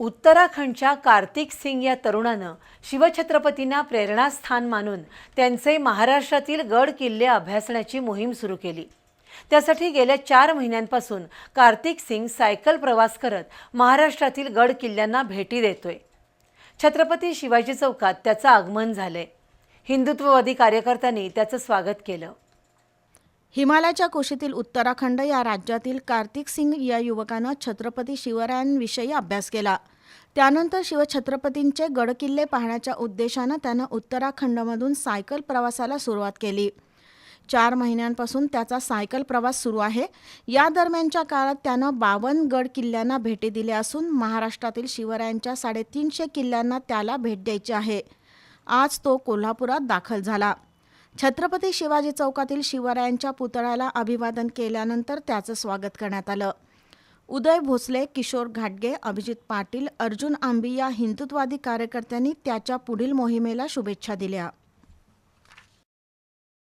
उत्तराखंडच्या कार्तिक सिंग या तरुणानं शिवछत्रपतींना प्रेरणास्थान मानून त्यांचे महाराष्ट्रातील गड किल्ले अभ्यासण्याची मोहीम सुरू केली. त्यासाठी गेल्या चार महिन्यांपासून कार्तिक सिंग सायकल प्रवास करत महाराष्ट्रातील गड किल्ल्यांना भेटी देतोय. छत्रपती शिवाजी चौकात त्याचं आगमन झालंय. हिंदुत्ववादी कार्यकर्त्यांनी त्याचं स्वागत केलं. हिमालयाच्या कुशीतील उत्तराखंड या राज्यातील कार्तिक सिंग या युवकानं छत्रपती शिवरायांविषयी अभ्यास केला. त्यानंतर शिवछत्रपतींचे गडकिल्ले पाहण्याच्या उद्देशानं त्यानं उत्तराखंडमधून सायकल प्रवासाला सुरुवात केली. चार महिन्यांपासून त्याचा सायकल प्रवास सुरू आहे. या दरम्यानच्या काळात त्यानं बावन्न गड किल्ल्यांना भेटी दिल्या असून महाराष्ट्रातील शिवरायांच्या साडेतीनशे किल्ल्यांना त्याला भेट द्यायची आहे. आज तो कोल्हापुरात दाखल झाला. छत्रपती शिवाजी चौकातील शिवरायांच्या पुतळ्याला अभिवादन केल्यानंतर त्याचं स्वागत करण्यात आलं. उदय भोसले किशोर घाटगे अभिजित पाटील अर्जुन आंबी या हिंदुत्वादी कार्यकर्त्यांनी त्याच्या पुढील मोहिमेला शुभेच्छा दिल्या.